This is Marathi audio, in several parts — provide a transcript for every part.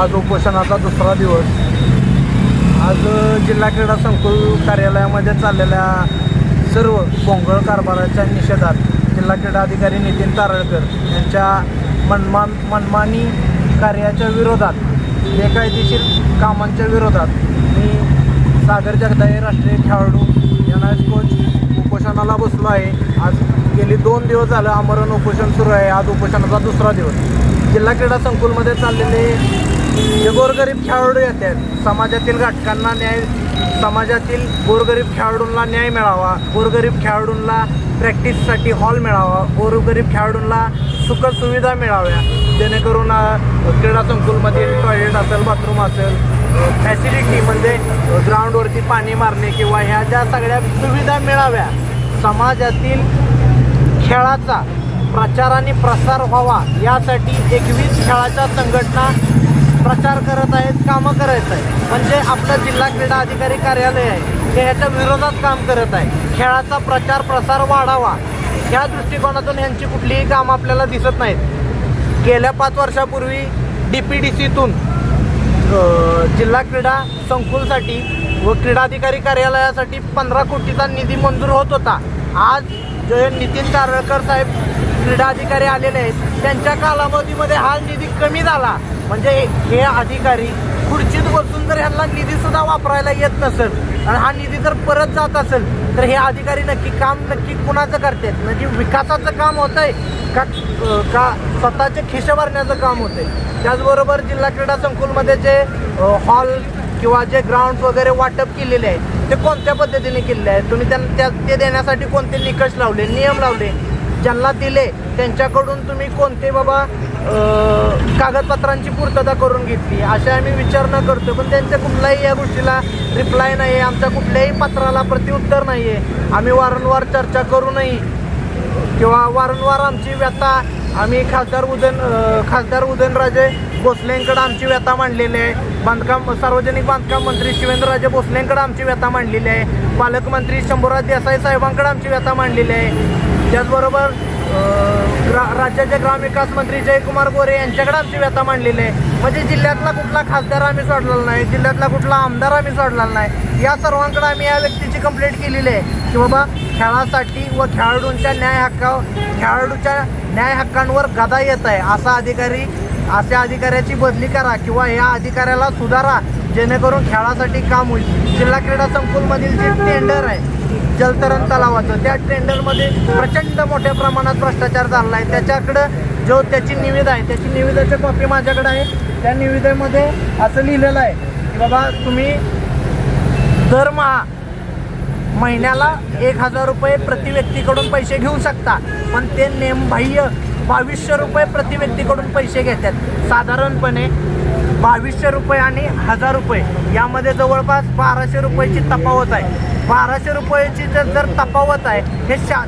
आज उपोषणाचा दुसरा दिवस. आज जिल्हा क्रीडा संकुल कार्यालयामध्ये चाललेल्या सर्व पोंगळ कारभाराच्या निषेधात जिल्हा क्रीडा अधिकारी नितीन तारळकर यांच्या मनमान मनमानी कार्याच्या विरोधात बेकायदेशीर कामांच्या विरोधात मी सागर जगदाळे राष्ट्रीय खेळाडू एन आय कोच उपोषणाला बसलो आहे. आज गेली दोन दिवस झालं आमरण उपोषण सुरू आहे. आज उपोषणाचा दुसरा दिवस. जिल्हा क्रीडा संकुलमध्ये चाललेले जे गोरगरीब खेळाडू येतात समाजातील घटकांना न्याय समाजातील गोरगरीब खेळाडूंना न्याय मिळावा गोरगरीब खेळाडूंना प्रॅक्टिससाठी हॉल मिळावा गोरगरीब खेळाडूंना सुखसुविधा मिळाव्या. जेणेकरून क्रीडा संकुलमधील टॉयलेट असेल बाथरूम असेल फॅसिलिटी म्हणजे ग्राउंडवरती पाणी मारणे किंवा ह्या ज्या सगळ्या सुविधा मिळाव्या समाजातील खेळाचा प्रचार आणि प्रसार व्हावा यासाठी एकवीस खेळाच्या संघटना प्रचार करत आहेत कामं करत आहेत. म्हणजे आपलं जिल्हा क्रीडा अधिकारी कार्यालय आहे ते ह्याच्या विरोधात काम करत आहे. खेळाचा प्रचार प्रसार वाढावा. या दृष्टिकोनातून ह्यांची कुठलीही कामं आपल्याला दिसत नाहीत. गेल्या पाच वर्षापूर्वी डी पी डी सीतून जिल्हा क्रीडा संकुलसाठी व क्रीडाधिकारी कार्यालयासाठी पंधरा कोटीचा निधी मंजूर होत होता. आज जे नितीन तारळकर साहेब क्रीडा अधिकारी आलेले आहेत. त्यांच्या कालावधीमध्ये हा निधी कमी झाला. म्हणजे हे अधिकारी खुर्चीत बसून जर ह्यांना निधी सुद्धा वापरायला येत नसेल आणि हा निधी जर परत जात असेल तर हे अधिकारी नक्की काम नक्की कुणाचं करतात? म्हणजे विकासाचं काम होत आहे का का स्वतःचे खिशे भरण्याचं काम होते त्याचबरोबर जिल्हा क्रीडा संकुलमध्ये जे हॉल किंवा जे ग्राउंड वगैरे वाटप केलेले आहे ते कोणत्या पद्धतीने केलेले आहे तुम्ही त्यांना त्या ते देण्यासाठी कोणते निकष लावले नियम लावले? ज्यांना दिले त्यांच्याकडून तुम्ही कोणते बाबा कागदपत्रांची पूर्तता करून घेतली? अशा आम्ही विचार न करतो पण त्यांच्या कुठल्याही या गोष्टीला रिप्लाय नाही आहे आमच्या कुठल्याही पत्राला प्रतिउत्तर नाही आहे आम्ही वारंवार चर्चा करूनही किंवा वारंवार आमची व्यथा आम्ही खासदार उदयन खासदार उदयनराजे भोसलेंकडे आमची व्यथा मांडलेली आहे. बांधकाम सार्वजनिक बांधकाम मंत्री शिवेंद्रराजे भोसलेंकडे आमची व्यथा मांडलेली आहे. पालकमंत्री शंभूराज देसाई साहेबांकडे आमची व्यथा मांडलेली आहे. त्याचबरोबर ग्रा राज्याचे ग्रामविकास मंत्री जयकुमार गोरे यांच्याकडे आमची व्यथा मांडलेली आहे. म्हणजे जिल्ह्यातला कुठला खासदार आम्ही सोडलेला नाही जिल्ह्यातला कुठला आमदार आम्ही सोडलेला नाही. या सर्वांकडे आम्ही या व्यक्तीची कंप्लेंट केलेली आहे की बाबा खेळासाठी व खेळाडूंच्या न्याय हक्का खेळाडूच्या न्याय हक्कांवर गदा येत आहे. असा अधिकारी अशा अधिकाऱ्याची बदली करा किंवा या अधिकाऱ्याला सुधारा जेणेकरून खेळासाठी काम होईल. जिल्हा क्रीडा संकुलमधील जे टेंडर आहे जलतरण तलावाचं त्या टेंडरमध्ये प्रचंड मोठ्या प्रमाणात भ्रष्टाचार झाला आहे. त्याच्याकडं जो त्याची निविदा आहे त्याची निविदाची कॉपी माझ्याकडे आहे. त्या निविदेमध्ये असं लिहिलेलं आहे की बाबा तुम्ही दरमहा महिन्याला एक हजार रुपये प्रति व्यक्तीकडून पैसे घेऊ शकता. पण ते नेमबाह्य बावीसशे रुपये प्रति व्यक्तीकडून पैसे घेतात. साधारणपणे बावीसशे रुपये आणि हजार रुपये यामध्ये जवळपास बाराशे रुपयाची तफावत आहे. बाराशे रुपयाची जर जर तफावत आहे हे शा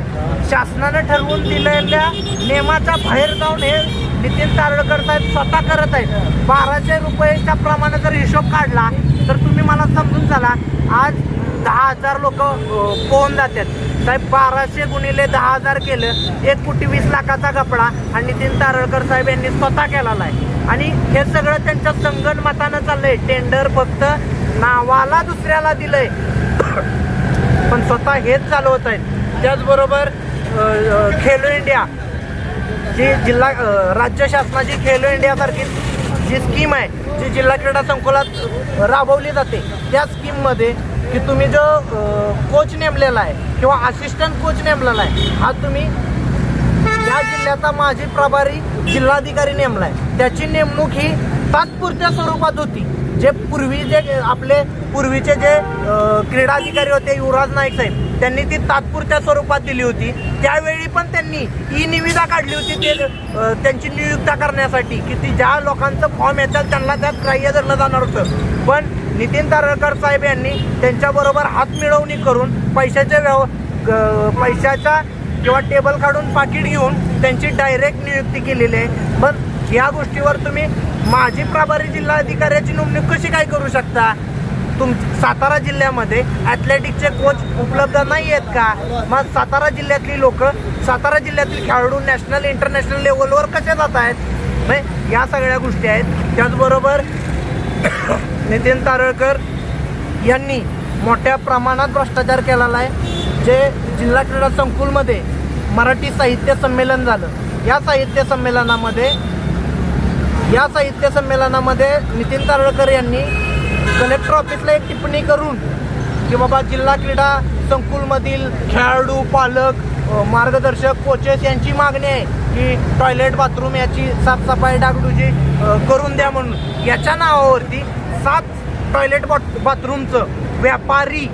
शासनानं ठरवून दिलेल्या नियमाच्या बाहेर जाऊन हे नितीन तारडकर साहेब स्वतः करत आहेत. बाराशे रुपयाच्या प्रमाणे जर हिशोब काढला तर तुम्ही मला समजून चला आज दहा हजार लोक पोहून जातात. साहेब बाराशे गुणिले दहा हजार केलं एक कोटी वीस लाखाचा कपडा आणि नितीन तारळकर साहेब यांनी स्वतः केलेला आहे. आणि हे सगळं त्यांच्या संगणमतानं चाललंय. टेंडर फक्त नावाला दुसऱ्याला दिलंय. पण स्वतः हेच चालवत आहेत. त्याचबरोबर खेलो इंडिया जी जिल्हा राज्य शासनाची खेलो इंडियासारखी जी स्कीम आहे जी जिल्हा क्रीडा संकुलात राबवली जाते त्या स्कीममध्ये की तुम्ही जो कोच नेमलेला आहे किंवा असिस्टंट कोच नेमलेला आहे हा तुम्ही या जिल्ह्याचा माजी प्रभारी जिल्हाधिकारी नेमला आहे त्याची नेमणूक ही तात्पुरत्या स्वरूपात होती. जे पूर्वी जे आपले पूर्वीचे जे क्रीडा अधिकारी होते युवराज नाईक साहेब त्यांनी ती तात्पुरत्या स्वरूपात दिली होती. त्यावेळी पण त्यांनी ई निविदा काढली होती ते त्यांची नियुक्ता करण्यासाठी की ती ज्या लोकांचं फॉर्म येतात त्यांना त्यात ग्राह्य धरलं जाणार होतं. पण नितीन तारळकर साहेब यांनी त्यांच्याबरोबर हात मिळवणी करून पैशाच्या व्यव पैशाच्या किंवा टेबल काढून पाकिट घेऊन त्यांची डायरेक्ट नियुक्ती केलेली आहे. पण या गोष्टीवर तुम्ही माजी प्रभारी जिल्हा अधिकाऱ्याची नेमणूक कशी काय करू शकता? तुम सातारा जिल्ह्यामध्ये ॲथलेटिकचे कोच उपलब्ध नाही आहेत का? मग सातारा जिल्ह्यातली लोक सातारा जिल्ह्यातील खेळाडू नॅशनल इंटरनॅशनल लेवलवर कसे जात आहेत? नाही या सगळ्या गोष्टी आहेत. त्याचबरोबर नितीन तारळकर यांनी मोठ्या प्रमाणात भ्रष्टाचार केलेला आहे. जे जिल्हा क्रीडा संकुलमध्ये मराठी साहित्य संमेलन झालं. या साहित्य संमेलनामध्ये या साहित्य संमेलनामध्ये नितीन तारळकर यांनी कलेक्टर ऑफिसला एक टिप्पणी करून की बाबा जिल्हा क्रीडा संकुलमधील खेळाडू पालक मार्गदर्शक कोचेस यांची मागणी आहे की टॉयलेट बाथरूम याची साफसफाई डागडुजी करून द्या म्हणून. याच्या नावावरती सात टॉयलेट बाथरूमचं व्यापारी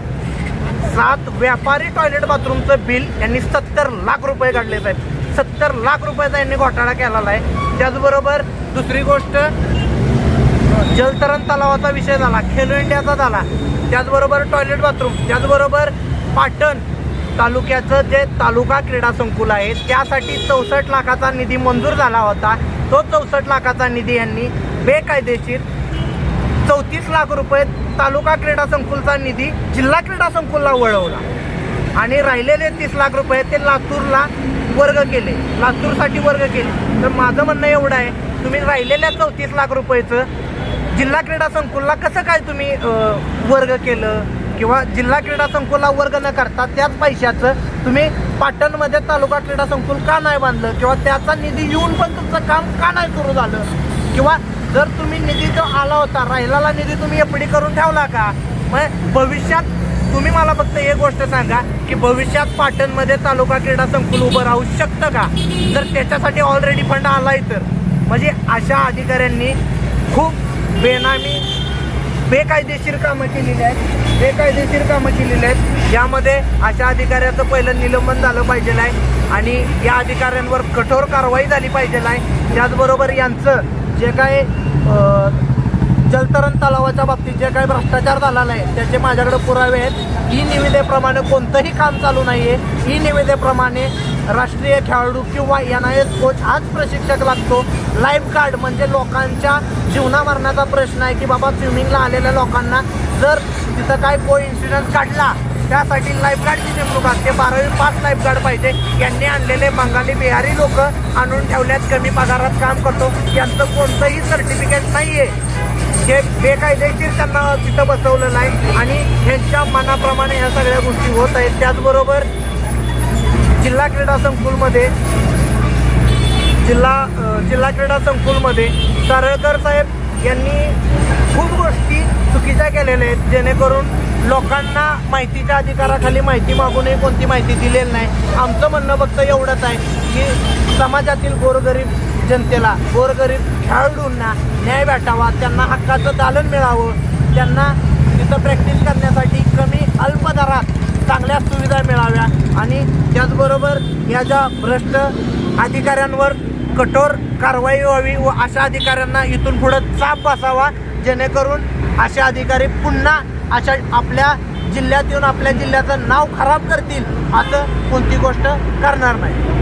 सात व्यापारी टॉयलेट बाथरूमचं बिल यांनी सत्तर लाख रुपये काढले साहेब. सत्तर लाख रुपयाचा यांनी घोटाळा केलेला आहे. त्याचबरोबर दुसरी गोष्ट जलतरण तलावाचा विषय झाला खेलो इंडियाचा झाला. त्याचबरोबर टॉयलेट बाथरूम त्याचबरोबर पाटण तालुक्याचं जे तालुका क्रीडा संकुल आहे त्यासाठी चौसष्ट लाखाचा निधी मंजूर झाला होता. तो चौसष्ट लाखाचा निधी यांनी बेकायदेशीर चौतीस लाख रुपये तालुका क्रीडा संकुलचा निधी जिल्हा क्रीडा संकुलला वळवला. आणि राहिलेले तीस लाख रुपये ते लातूरला वर्ग केले लातूरसाठी वर्ग केले. तर माझं म्हणणं एवढं आहे तुम्ही राहिलेल्या चौतीस लाख रुपयेचं जिल्हा क्रीडा संकुलला कसं काय तुम्ही वर्ग केलं? किंवा जिल्हा क्रीडा संकुलला वर्ग न करता त्याच पैशाचं तुम्ही पाटणमध्ये तालुका क्रीडा संकुल का नाही बांधलं? किंवा त्याचा निधी येऊन पण तुमचं काम का नाही सुरू झालं? किंवा जर तुम्ही निधी जो आला होता राहिलेला निधी तुम्ही एफडी करून ठेवला का? मग भविष्यात तुम्ही मला फक्त एक गोष्ट सांगा की भविष्यात पाटणमध्ये तालुका क्रीडा संकुल उभं राहू शकतं का? जर त्याच्यासाठी ऑलरेडी फंड आलाय तर. म्हणजे अशा अधिकाऱ्यांनी खूप बेनामी बेकायदेशीर कामं केलेली आहेत. बेकायदेशीर कामं केलेली आहेत. यामध्ये अशा अधिकाऱ्याचं पहिलं निलंबन झालं पाहिजे आहे. आणि या अधिकाऱ्यांवर कठोर कारवाई झाली पाहिजे आहे. त्याचबरोबर यांचं जे काय जलतरण तलावाच्या बाबतीत जे काही भ्रष्टाचार झालेला आहे त्याचे माझ्याकडे पुरावे आहेत. ई निविदेप्रमाणे कोणतंही काम चालू नाही आहे ई निविदेप्रमाणे राष्ट्रीय खेळाडू किंवा एन आय एस कोच हाच प्रशिक्षक लागतो. लाईफ गार्ड म्हणजे लोकांच्या जीवनामरणाचा प्रश्न आहे की बाबा स्विमिंगला आलेल्या लोकांना जर तिथं काय को इन्सिडन्स काढला त्यासाठी लाईफगार्डची नेमणूक असते बारावी पाच लाईफगार्ड पाहिजे. यांनी आणलेले बंगाली बिहारी लोक आणून ठेवल्यात कमी पगारात काम करतो. यांचं कोणतंही सर्टिफिकेट नाही आहे हे बेकायदेशीर त्यांना तिथं बसवलं नाही. आणि ह्यांच्या मनाप्रमाणे ह्या सगळ्या गोष्टी होत आहेत. त्याचबरोबर जिल्हा क्रीडा संकुलमध्ये जिल्हा जिल्हा क्रीडा संकुलमध्ये तारळकर साहेब यांनी खूप गोष्टी चुकीच्या केलेल्या आहेत. जेणेकरून लोकांना माहितीच्या अधिकाराखाली माहिती मागूनही कोणती माहिती दिलेली नाही. आमचं म्हणणं फक्त एवढंच आहे की समाजातील गोरगरीब जनतेला गोरगरीब खेळाडूंना न्याय भेटावा त्यांना हक्काचं दालन मिळावं त्यांना तिथं प्रॅक्टिस करण्यासाठी कमी अल्प दरात चांगल्या सुविधा मिळाव्या आणि त्याचबरोबर या ज्या भ्रष्ट अधिकाऱ्यांवर कठोर कारवाई व्हावी व अशा अधिकाऱ्यांना इथून पुढं चाप बसावा जेणेकरून असे अधिकारी पुन्हा अशा आपल्या जिल्ह्यात येऊन आपल्या जिल्ह्याचं नाव खराब करतील असं कोणती गोष्ट करणार नाही.